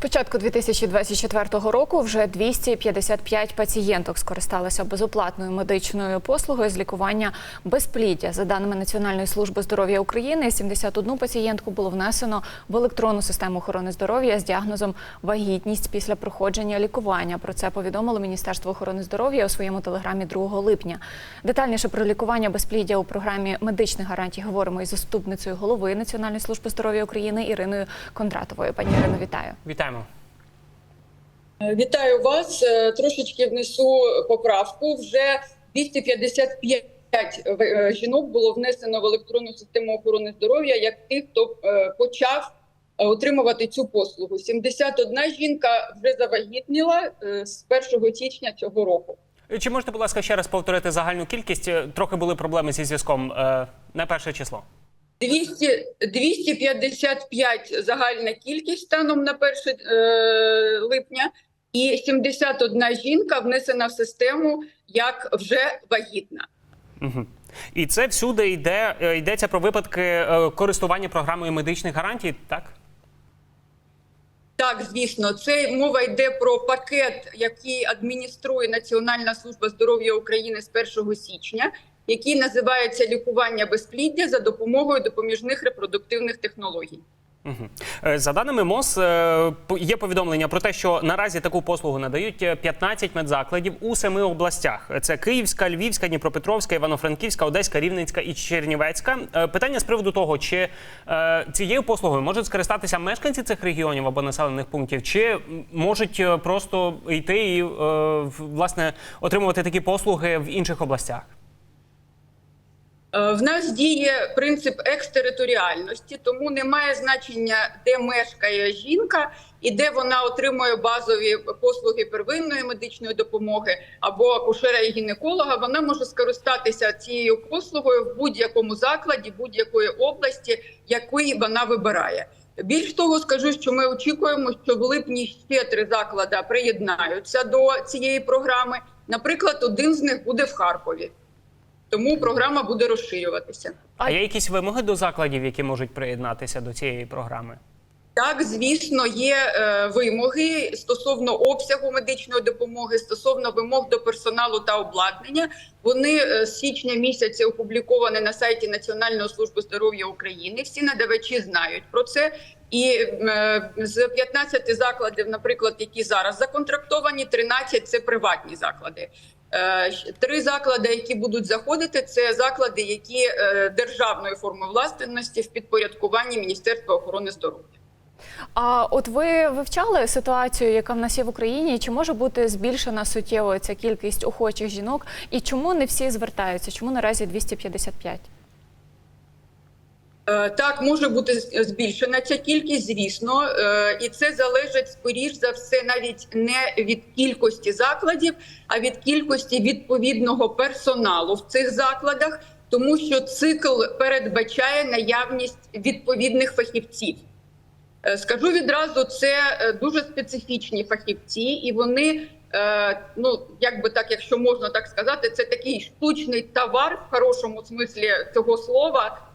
початку 2024 року вже 255 пацієнток скористалися безоплатною медичною послугою з лікування безпліддя. За даними Національної служби здоров'я України, 71 пацієнтку було внесено в електронну систему охорони здоров'я з діагнозом вагітність після проходження лікування. Про це повідомило Міністерство охорони здоров'я у своєму телеграмі 2 липня. Детальніше про лікування безпліддя у програмі медичних гарантій говоримо із заступницею голови Національної служби здоров'я України Іриною Кондратовою. Пані Ірино, вітаю. Вітаємо. Вітаю вас. Е, Трошечки внесу поправку. Вже 255 е, жінок було внесено в електронну систему охорони здоров'я як тих, хто е, почав отримувати цю послугу. 71 жінка вже завагітніла з 1 січня цього року. Чи можете, будь ласка, ще раз повторити загальну кількість? Трохи були проблеми зі зв'язком на перше число. 200, 255 загальна кількість станом на 1 е, липня, і 71 жінка внесена в систему як вже вагітна. Угу. І це всюди йде е, йдеться про випадки е, користування програмою медичних гарантій, так? Так, звісно, це мова йде про пакет, який адмініструє Національна служба здоров'я України з 1 січня, який називається лікування безпліддя за допомогою допоміжних репродуктивних технологій. Угу. За даними МОЗ, е, є повідомлення про те, що наразі таку послугу надають е, 15 медзакладів у семи областях: це Київська, Львівська, Дніпропетровська, Івано-Франківська, Одеська, Рівненська і Чернівецька. Е, Питання з приводу того, чи е, цією послугою можуть скористатися мешканці цих регіонів або населених пунктів, чи можуть е, просто йти і е, власне отримувати такі послуги в інших областях. Е, В нас діє принцип екстериторіальності, тому немає значення, де мешкає жінка і де вона отримує базові послуги первинної медичної допомоги або акушера і гінеколога. Вона може скористатися цією послугою в будь-якому закладі, будь-якої області, який вона вибирає. Більш того, скажу, що ми очікуємо, що в липні ще три заклади приєднаються до цієї програми. Наприклад, один з них буде в Харкові. Тому програма буде розширюватися. А є якісь вимоги до закладів, які можуть приєднатися до цієї програми? Так, звісно, є е, вимоги стосовно обсягу медичної допомоги, стосовно вимог до персоналу та обладнання. Вони е, з січня місяця опубліковані на сайті Національної служби здоров'я України. Всі надавачі знають про це. І е, з 15 закладів, наприклад, які зараз законтрактовані, 13 – це приватні заклади. Е, Три заклади, які будуть заходити, це заклади, які е, державної форми власності в підпорядкуванні Міністерства охорони здоров'я. А от ви вивчали ситуацію, яка в нас є в Україні? Чи може бути збільшена суттєво ця кількість охочих жінок? І чому не всі звертаються? Чому наразі 255? Е, Так, може бути збільшена ця кількість, звісно, Е, і це залежить скоріш за все навіть не від кількості закладів, а від кількості відповідного персоналу в цих закладах, тому що цикл передбачає наявність відповідних фахівців. Е, Скажу відразу, це дуже специфічні фахівці, і вони, ну як би так, якщо можна так сказати, це такий штучний товар в хорошому смислі цього слова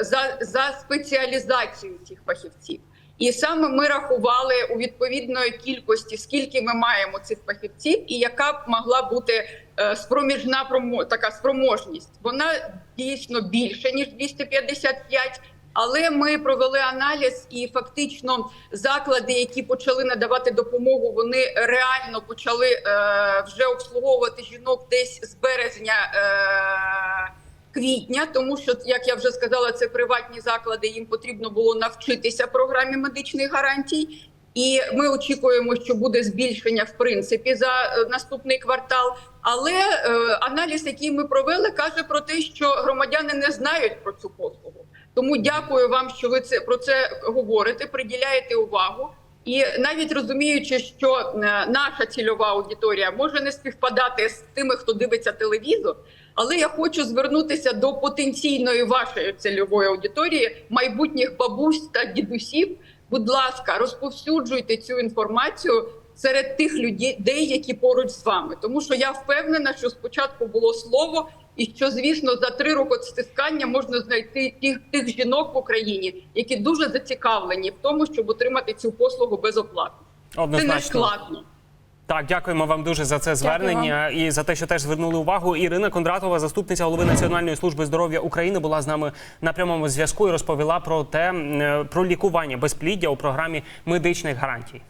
за, за спеціалізацією цих фахівців. І саме ми рахували у відповідної кількості, скільки ми маємо цих фахівців, і яка б могла бути е, спроміжна така спроможність. Вона дійсно більше ніж 255, але ми провели аналіз, і фактично заклади, які почали надавати допомогу, вони реально почали е, вже обслуговувати жінок десь з березня. Квітня, тому що, як я вже сказала, це приватні заклади. Їм потрібно було навчитися програмі медичних гарантій, і ми очікуємо, що буде збільшення в принципі за е, наступний квартал. Але е, аналіз, який ми провели, каже про те, що громадяни не знають про цю послугу. Тому дякую вам, що ви це про це говорите, приділяєте увагу. І навіть розуміючи, що е, наша цільова аудиторія може не співпадати з тими, хто дивиться телевізор, але я хочу звернутися до потенційної вашої цільової аудиторії, майбутніх бабусь та дідусів. Будь ласка, розповсюджуйте цю інформацію серед тих людей, які поруч з вами. Тому що я впевнена, що спочатку було слово, і що, звісно, за три роки стискання можна знайти тих, тих жінок в Україні, які дуже зацікавлені в тому, щоб отримати цю послугу безоплатно. Це не складно. Так, дякуємо вам дуже за це звернення і за те, що теж звернули увагу. Ірина Кондратова, заступниця голови Національної служби здоров'я України, була з нами на прямому зв'язку і розповіла про те, е, про лікування безпліддя у програмі медичних гарантій.